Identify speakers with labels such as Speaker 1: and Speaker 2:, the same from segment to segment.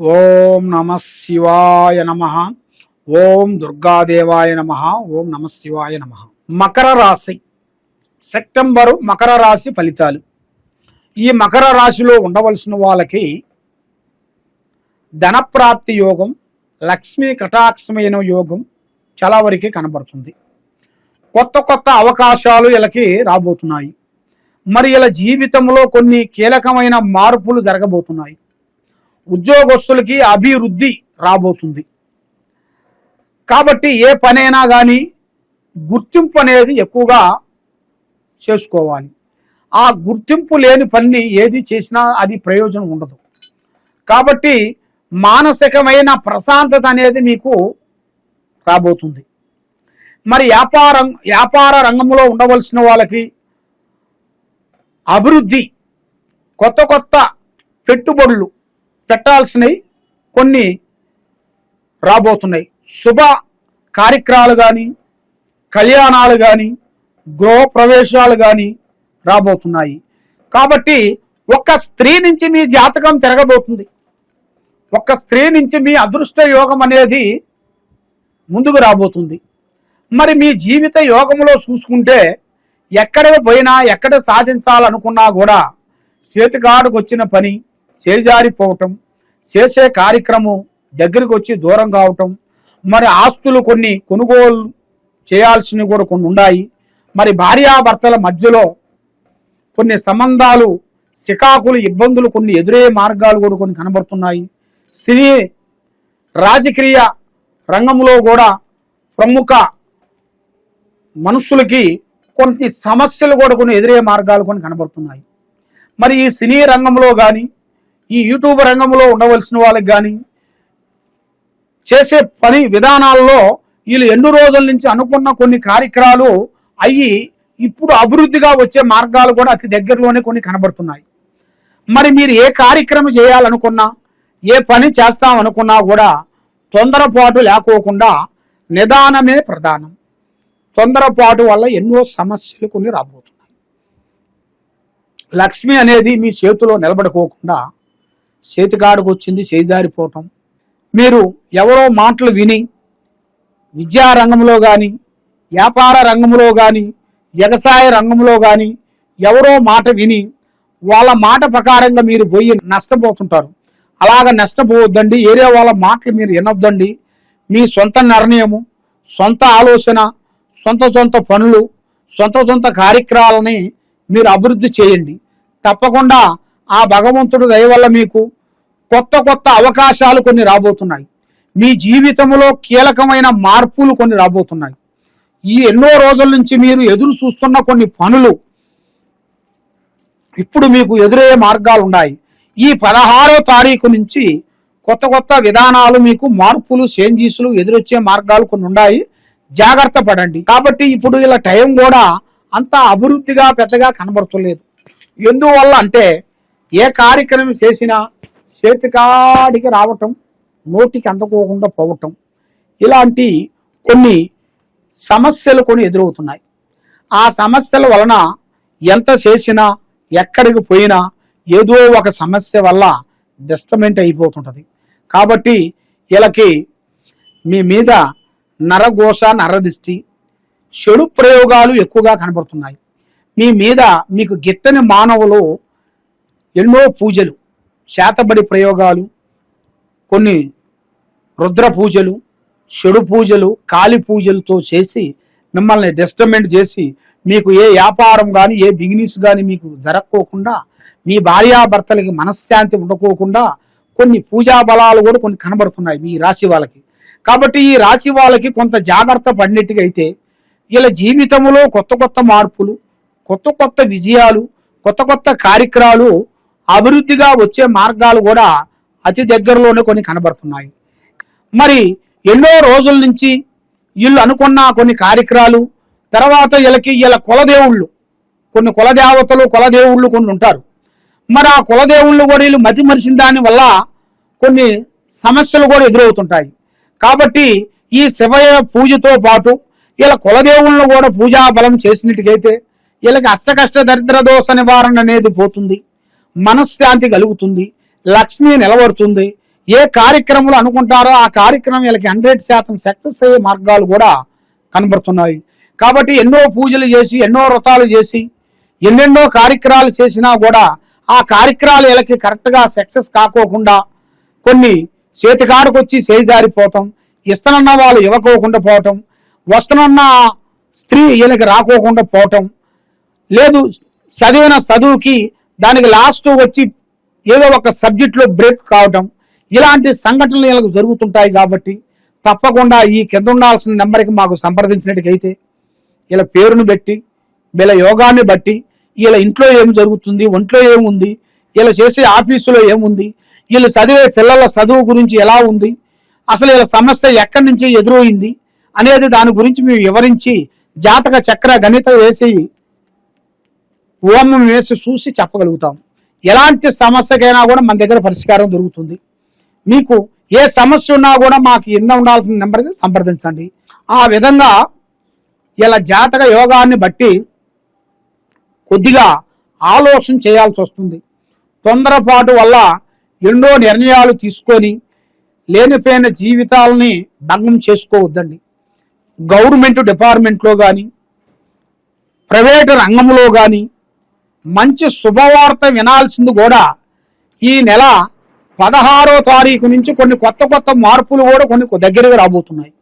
Speaker 1: ఓం నమ శివాయ నమ. ఓం దుర్గాదేవాయ నమ. ఓం నమ శివాయ నమ. మకర రాశి. సెప్టెంబరు మకర రాశి ఫలితాలు. ఈ మకర రాశిలో ఉండవలసిన వాళ్ళకి ధనప్రాప్తి యోగం లక్ష్మీ కటాక్షమైన యోగం చాలా వరకు కనబడుతుంది. కొత్త కొత్త అవకాశాలు వీళ్ళకి రాబోతున్నాయి. మరి ఇలా జీవితంలో కొన్ని కీలకమైన మార్పులు జరగబోతున్నాయి. ఉద్యోగస్తులకి అభివృద్ధి రాబోతుంది. కాబట్టి ఏ పనైనా కానీ గుర్తింపు అనేది ఎక్కువగా చేసుకోవాలి. ఆ గుర్తింపు లేని పని ఏది చేసినా అది ప్రయోజనం ఉండదు. కాబట్టి మానసికమైన ప్రశాంతత అనేది మీకు రాబోతుంది. మరి వ్యాపారం వ్యాపార రంగంలో ఉండవలసిన వాళ్ళకి అభివృద్ధి కొత్త కొత్త పెట్టుబడులు పెట్టాల్సినవి కొన్ని రాబోతున్నాయి. శుభ కార్యక్రమాలు కానీ కళ్యాణాలు కానీ గృహప్రవేశాలు కానీ రాబోతున్నాయి. కాబట్టి ఒక స్త్రీ నుంచి మీ జాతకం తిరగబోతుంది. ఒక స్త్రీ నుంచి మీ అదృష్ట యోగం అనేది ముందుకు రాబోతుంది. మరి మీ జీవిత యోగంలో చూసుకుంటే ఎక్కడ పోయినా ఎక్కడ సాధించాలనుకున్నా కూడా చేతికాడుకు వచ్చిన పని చేజారిపోవటం చేసే కార్యక్రమం దగ్గరికి వచ్చి దూరం కావటం మరి ఆస్తులు కొన్ని కొనుగోలు చేయాల్సినవి కూడా కొన్ని ఉన్నాయి మరి భార్యాభర్తల మధ్యలో కొన్ని సంబంధాలు సికాకులు ఇబ్బందులు కొన్ని ఎదురయ్యే మార్గాలు కూడా కొన్ని కనబడుతున్నాయి. సినీ రాజకీయ రంగంలో కూడా ప్రముఖ మనుషులకి కొన్ని సమస్యలు కూడా కొన్ని ఎదురయ్యే మార్గాలు కొన్ని కనబడుతున్నాయి. మరి ఈ సినీ రంగంలో కానీ ఈ యూట్యూబ్ రంగంలో ఉండవలసిన వాళ్ళకి కానీ చేసే పని విధానాల్లో వీళ్ళు ఎన్నో రోజుల నుంచి అనుకున్న కొన్ని కార్యక్రమాలు అయ్యి ఇప్పుడు అభివృద్ధిగా వచ్చే మార్గాలు కూడా అతి దగ్గరలోనే కొన్ని కనబడుతున్నాయి. మరి మీరు ఏ కార్యక్రమం చేయాలనుకున్నా ఏ పని చేస్తాం అనుకున్నా కూడా తొందరపాటు లేకోకుండా నిదానమే ప్రధానం. తొందరపాటు వల్ల ఎన్నో సమస్యలు కొన్ని రాబోతున్నాయి. లక్ష్మి అనేది మీ చేతిలో నిలబడుకోకుండా చేతికాడుకు వచ్చింది చేజారిపోవటం. మీరు ఎవరో మాటలు విని విద్యా రంగంలో కానీ వ్యాపార రంగంలో కానీ వ్యవసాయ రంగంలో కానీ ఎవరో మాట విని వాళ్ళ మాట ప్రకారంగా మీరు పోయి నష్టపోతుంటారు. అలాగ నష్టపోవద్దండి ఏరే వాళ్ళ మాటలు మీరు వినొద్దండి. మీ సొంత నిర్ణయము సొంత ఆలోచన సొంత సొంత పనులు సొంత సొంత కార్యక్రమాలని మీరు అభివృద్ధి చేయండి. తప్పకుండా ఆ భగవంతుడు దయ వల్ల మీకు కొత్త కొత్త అవకాశాలు కొన్ని రాబోతున్నాయి. మీ జీవితంలో కీలకమైన మార్పులు కొన్ని రాబోతున్నాయి. ఈ ఎన్నో రోజుల నుంచి మీరు ఎదురు చూస్తున్న కొన్ని పనులు ఇప్పుడు మీకు ఎదురయ్యే మార్గాలు ఉన్నాయి. ఈ పదహారో తారీఖు నుంచి కొత్త కొత్త విధానాలు మీకు మార్పులు చేంజీసులు ఎదురొచ్చే మార్గాలు కొన్ని ఉన్నాయి. జాగ్రత్త పడండి. కాబట్టి ఇప్పుడు ఇలా టైం కూడా అంత అభివృద్ధిగా పెద్దగా కనబడుతులేదు. ఎందువల్ల అంటే ఏ కార్యక్రమం చేసినా చేతికాడికి రావటం నోటికి అందకోకుండా పోవటం ఇలాంటి కొన్ని సమస్యలు కొన్ని ఎదురవుతున్నాయి. ఆ సమస్యల వలన ఎంత చేసినా ఎక్కడికి పోయినా ఏదో ఒక సమస్య వల్ల డిస్టమెంట్ అయిపోతుంటుంది. కాబట్టి వీళ్ళకి మీ మీద నరఘోష నరదిష్టి చెడు ప్రయోగాలు ఎక్కువగా కనబడుతున్నాయి. మీ మీద మీకు గిట్టని మానవులు ఎన్నో పూజలు శాతబడి ప్రయోగాలు కొన్ని రుద్ర పూజలు చెడు పూజలు కాలి పూజలతో చేసి మిమ్మల్ని డిస్టర్బెంట్ చేసి మీకు ఏ వ్యాపారం కానీ ఏ బిజినెస్ కానీ మీకు జరక్కోకుండా మీ భార్యాభర్తలకి మనశ్శాంతి ఉండకోకుండా కొన్ని పూజా బలాలు కూడా కొన్ని కనబడుతున్నాయి మీ రాశి వాళ్ళకి. కాబట్టి ఈ రాశి వాళ్ళకి కొంత జాగ్రత్త పడినట్టుగా అయితే వీళ్ళ జీవితంలో కొత్త కొత్త మార్పులు కొత్త కొత్త విజయాలు కొత్త కొత్త కార్యక్రమాలు అభివృద్ధిగా వచ్చే మార్గాలు కూడా అతి దగ్గరలోనే కొన్ని కనబడుతున్నాయి. మరి ఎన్నో రోజుల నుంచి వీళ్ళు అనుకున్న కొన్ని కార్యక్రమాలు తర్వాత వీళ్ళకి వీళ్ళ కులదేవుళ్ళు కొన్ని కులదేవతలు కులదేవుళ్ళు కొన్ని ఉంటారు. మరి ఆ కులదేవుళ్ళు కూడా వీళ్ళు మతి మరిసిన దాని వల్ల కొన్ని సమస్యలు కూడా ఎదురవుతుంటాయి. కాబట్టి ఈ శివయ పూజతో పాటు వీళ్ళ కులదేవులను కూడా పూజా బలం చేసినట్టుగైతే వీళ్ళకి అష్టకష్ట దరిద్ర దోష నివారణ అనేది పోతుంది. మనశ్శాంతి కలుగుతుంది లక్ష్మి నిలబడుతుంది. ఏ కార్యక్రమాలు అనుకుంటారో ఆ కార్యక్రమం వీళ్ళకి హండ్రెడ్ శాతం సక్సెస్ అయ్యే మార్గాలు కూడా కనబడుతున్నాయి. కాబట్టి ఎన్నో పూజలు చేసి ఎన్నో వ్రతాలు చేసి ఎన్నెన్నో కార్యక్రమాలు చేసినా కూడా ఆ కార్యక్రమాలు వీళ్ళకి కరెక్ట్గా సక్సెస్ కాకోకుండా కొన్ని చేతికాడకు వచ్చి చేజారిపోవటం ఇస్తనన్న వాళ్ళు ఇవ్వకోకుండా పోవటం వస్తనన్న స్త్రీ వీళ్ళకి రాకోకుండా పోవటం లేదు చదివిన చదువుకి దానికి లాస్ట్ వచ్చి ఏదో ఒక సబ్జెక్ట్లో బ్రేక్ కావటం ఇలాంటి సంఘటనలు ఇలా జరుగుతుంటాయి కాబట్టి తప్పకుండా ఈ కింద ఉండాల్సిన నెంబర్కి మాకు సంప్రదించినట్టుకైతే వీళ్ళ పేరును బట్టి వీళ్ళ యోగాన్ని బట్టి వీళ్ళ ఇంట్లో ఏం జరుగుతుంది ఒంట్లో ఏముంది వీళ్ళు చేసే ఆఫీసులో ఏముంది వీళ్ళు చదివే పిల్లల చదువు గురించి ఎలా ఉంది అసలు వీళ్ళ సమస్య ఎక్కడి నుంచి ఎదురైంది అనేది దాని గురించి మేము వివరించి జాతక చక్ర గణిత వేసి హోమం వేసి చూసి చెప్పగలుగుతాం. ఎలాంటి సమస్యకైనా కూడా మన దగ్గర పరిష్కారం దొరుకుతుంది. మీకు ఏ సమస్య ఉన్నా కూడా మాకు కింద ఉండాల్సిన నెంబర్కి సంప్రదించండి. ఆ విధంగా ఇలా జాతక యోగాన్ని బట్టి కొద్దిగా ఆలోచన చేయాల్సి వస్తుంది. తొందరపాటు వల్ల ఎన్నో నిర్ణయాలు తీసుకొని లేనిపోయిన జీవితాలని భంగం చేసుకోవద్దండి. గవర్నమెంట్ డిపార్ట్మెంట్లో కానీ ప్రైవేటు రంగంలో కానీ మంచి శుభవార్త వినాల్సింది కూడా ఈ నెల పదహారో తారీఖు నుంచి కొన్ని కొత్త కొత్త మార్పులు కూడా కొన్ని దగ్గరగా రాబోతున్నాయి.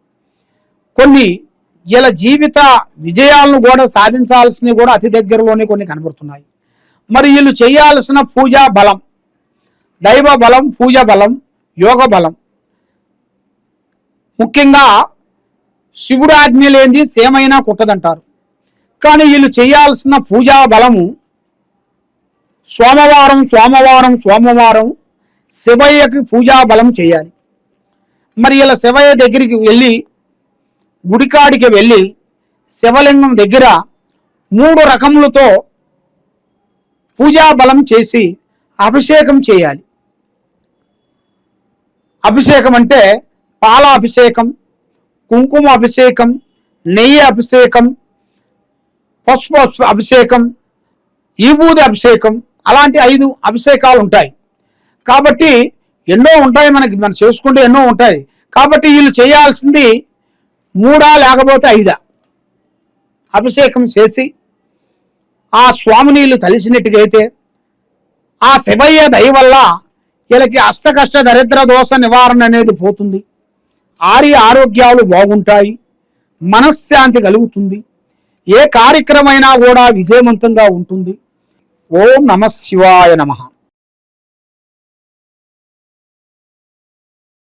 Speaker 1: కొన్ని ఇలా జీవిత విజయాలను కూడా సాధించాల్సినవి కూడా అతి దగ్గరలోనే కొన్ని కనబడుతున్నాయి. మరి వీళ్ళు చేయాల్సిన పూజా బలం దైవ బలం పూజ బలం యోగ బలం. ముఖ్యంగా శివుడు ఆజ్ఞ లేనిది సేమైనా కుట్టదంటారు కానీ వీళ్ళు చేయాల్సిన పూజా బలము సోమవారం సోమవారం సోమవారం శివయ్యకి పూజా బలం చేయాలి. మరి ఇలా శివయ్య దగ్గరికి వెళ్ళి గుడికాడికి వెళ్ళి శివలింగం దగ్గర మూడు రకములతో పూజా బలం చేసి అభిషేకం చేయాలి. అభిషేకం అంటే పాల అభిషేకం కుంకుమ అభిషేకం నెయ్యి అభిషేకం పసుపు అభిషేకం ఈబూది అభిషేకం అలాంటి ఐదు అభిషేకాలు ఉంటాయి. కాబట్టి ఎన్నో ఉంటాయి మనకి మనం చేసుకుంటే ఎన్నో ఉంటాయి. కాబట్టి వీళ్ళు చేయాల్సింది మూడా లేకపోతే ఐదా? అభిషేకం చేసి ఆ స్వామి నీళ్ళు తలిసినట్టుగా అయితే ఆ శివయ్య దయ వల్ల వీళ్ళకి అష్టకష్ట దరిద్ర దోష నివారణ అనేది పోతుంది. ఆర్య ఆరోగ్యాలు బాగుంటాయి. మనశ్శాంతి కలుగుతుంది. ఏ కార్యక్రమైనా కూడా విజయవంతంగా ఉంటుంది. ఓం నమ శివాయ నమ